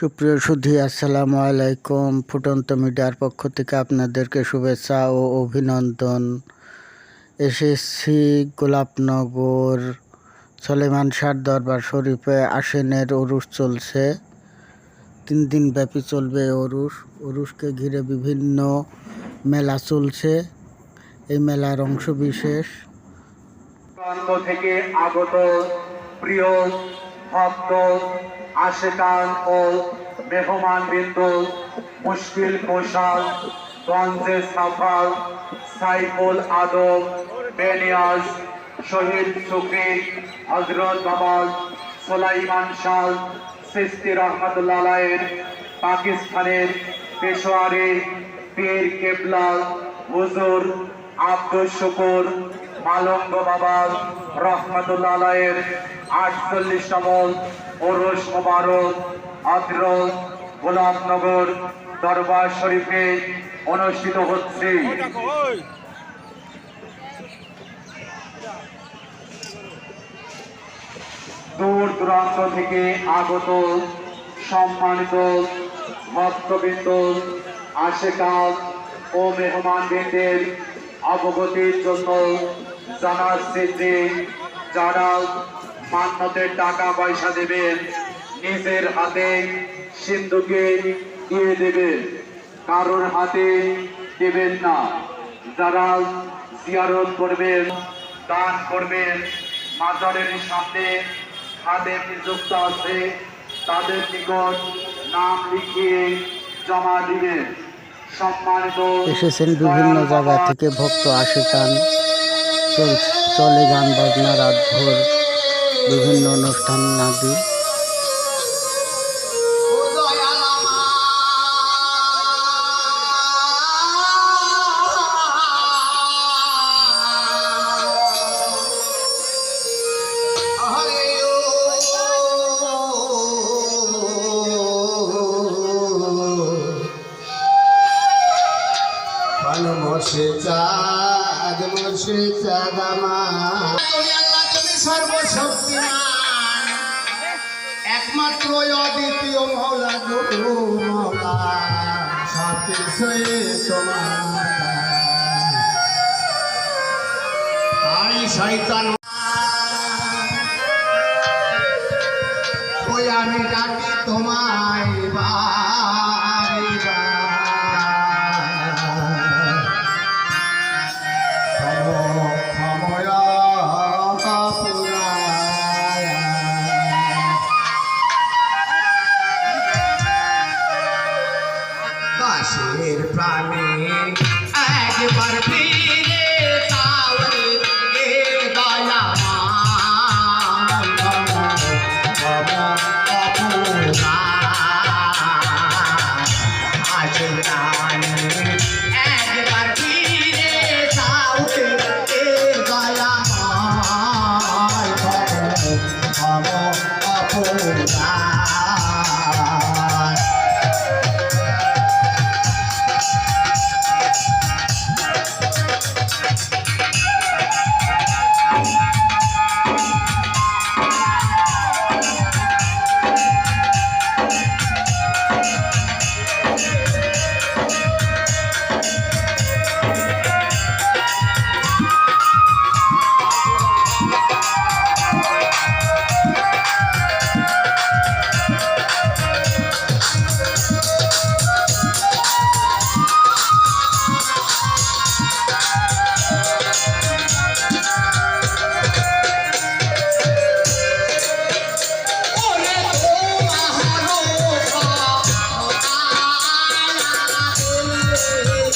সুপ্রিয় সুধী, আসসালামু আলাইকুম। ফুটন্ত মিডিয়ার পক্ষ থেকে আপনাদেরকে শুভেচ্ছা ও অভিনন্দন। এসেছি গোলাপনগর সলেমান শাহ দরবার শরীফে আশ্বিনের ওরুস চলছে। তিন দিন ব্যাপী চলবে ওরুস ওরুসকে ঘিরে বিভিন্ন মেলা চলছে। এই মেলার অংশ বিশেষ থেকে আগত প্রিয় ভক্ত আশেকান ও মেহমান বিন্দু, মুশকিল কোশাল গঞ্জে সাফার, সাইফুল আদম বেনিয়াজ, শহীদ সুফি হজরত বাবাল সোলাইমান শাহ, সিস্তি রহমতুল্লাহ আলাইয়ের পাকিস্তানের পেশোয়ারে, পীর কেবলা, হুজুর আব্দুল শুকুর মালঙ্গ বাবা রহমতুল্লাহ আলাইয়ের আটচল্লিশতম ওরস মোবারক আদ্র গোলাপনগর দরবার শরীফে অনুষ্ঠিত হচ্ছে। দূর দূরান্ত থেকে আগত সম্মানিত ভক্তবৃন্দ আশেকাল ও মেহমানবৃন্দের অবগতির জন্য জানাচ্ছি যে যারা মান্যতের টাকা পয়সা দেবেন নিজের হাতে সিন্ধুকে দিয়ে দেবেন। কারোর হাতে দেবেন না। যারা জিয়ারত করবেন দান করবেন মাজারের সামনে হাতে নিযুক্ত আছে তাদের নিকট নাম লিখিয়ে জমা দিবেন। সম্মানিত এসেছেন বিভিন্ন জায়গা থেকে ভক্ত আশিকান চল গান বাজনা রাতভর বিভিন্ন অনুষ্ঠান আদি মশে একমাত্র অদ্বিতীয় মৌলা গুরু মৌলা সব কিছুই তোমার তাই আমি ডাকি দাসের প্রাণে একবার ফিরে তাওরে এ দয়া আজ প্রাণে একবার ফিরে তাওরে এ দয়া আমার Yes.